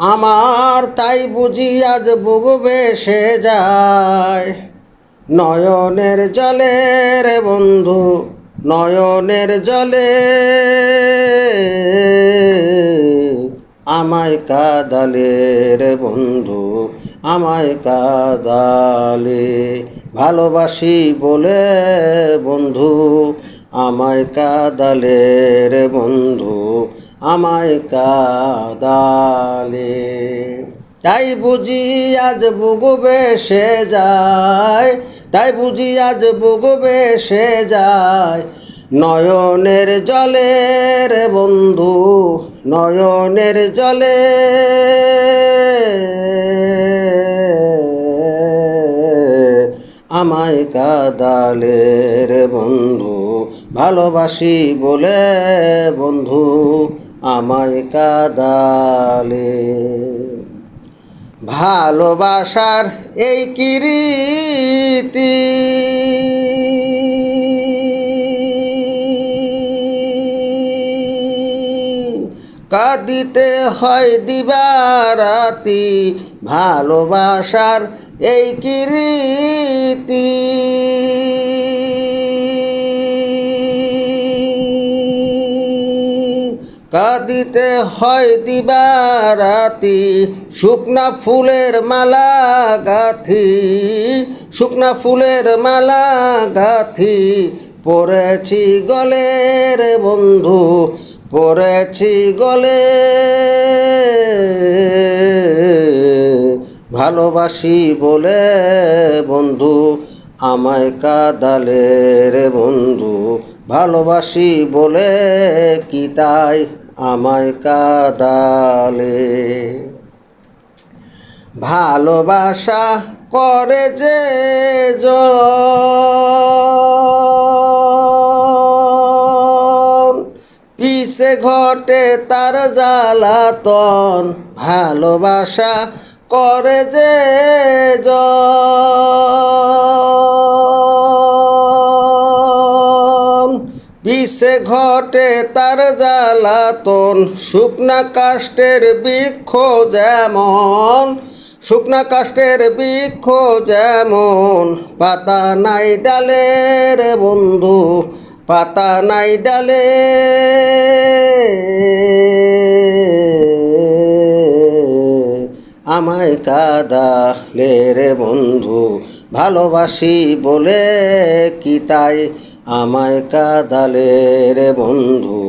আমার তাই বুঝি আজ বুবু বেসে যায়। নয়নের জলে রে বন্ধু, নয়নের জলে। আমায় কাদালে রে বন্ধু, আমায় কাদালে। ভালোবাসি বলে বন্ধু, আমায় কাদালে রে বন্ধু আমায় কাদালে। তাই বুঝি আজ বুগু সে যায়, তাই বুঝি আজ বুগু সে যায়। নয়নের জলের বন্ধু, নয়নের জলে। আমায় কাদালে রে বন্ধু, ভালোবাসি বলে বন্ধু। আমায় কাদালে। ভালোবাসার এই কিরীতি। কাঁদিতে হয় দিবারাতি ভালোবাসার এই কিরীতি। কাঁদিতে হয় দিবারাতি, শুকনা ফুলের মালা গাথি, শুকনা ফুলের মালা গাথি। পরেছি গলের বন্ধু পরেছি গলে। ভালোবাসি বলে বন্ধু, আমায় কাদালে রে বন্ধু। ভালোবাসি বলে কি তাই আমায় কাদালে? ভালোবাসা করে যে পিছে ঘটে তার জ্বালাতন। ভালোবাসা করে যে জন। পিছে ঘটে তার জ্বালাতন, শুকনা কাষ্টের বৃক্ষ যেমন, শুকনা কাষ্টের বৃক্ষ যেমন, পাতা নাই ডালের বন্ধু, পাতা নাই ডালে আমায় কাদালে রে বন্ধু, ভালোবাসি বলে কি তাই আমায় কাদালে রে বন্ধু,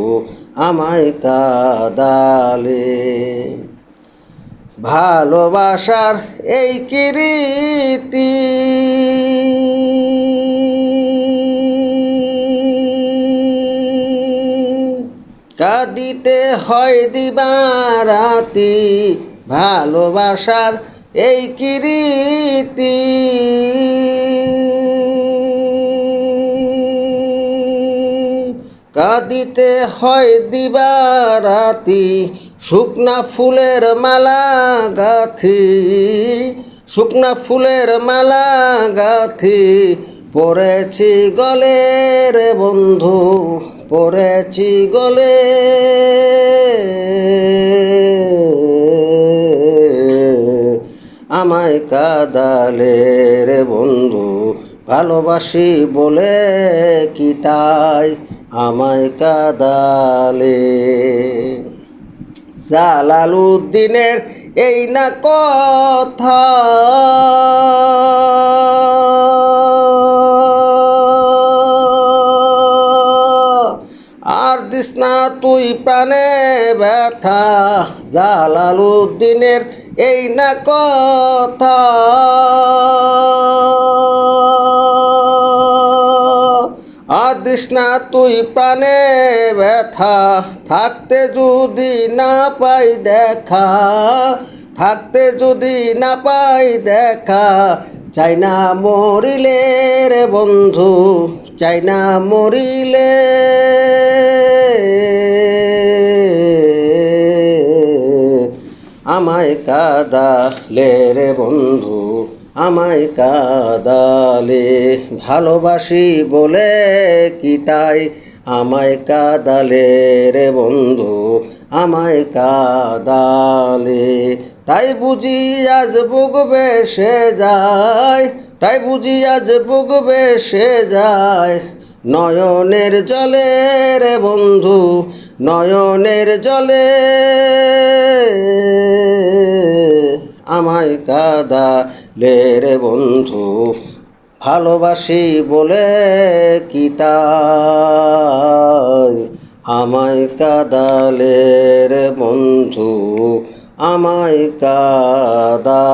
আমায় কাদালে। ভালোবাসার এই কিরীতি কাঁদিতে হয় দিবারাতি, ভালোবাসার এই কিরীতি কাঁদিতে হয় দিবারাতি, শুকনা ফুলের মালা গাথি, শুকনা ফুলের মালা গাথি। পরেছি গলের বন্ধু পরেছি গলে। আমায় কাদালে রে বন্ধু, ভালোবাসি বলে কি তাই? আমায় কাদালে। জালালুদ্দিনের এই না কথা। আর দিস না তুই প্রাণে ব্যথা। জালালুদ্দিনের এই না কথা। আদিস তুই প্রাণে ব্যথা। থাকতে যদি না পাই দেখা, থাকতে যদি না পাই দেখা, চাই না মরিলে রে বন্ধু, চাই না মরিলে। আমায় কাদালে রে বন্ধু। আমায় কাদালে, ভালোবাসি বলে কি তাই? আমায় কাদালে রে বন্ধু, আমায় কাদালে। তাই বুঝি আজ বুক বেসে যায়, তাই বুঝি আজ বুক বেসে যায়। নয়নের জলে রে বন্ধু, নয়নের জলে আমায় কাদা রে বন্ধু ভালোবাসি বলে কি তাই? আমায় কাদালে রে বন্ধু আমায় কাদালে।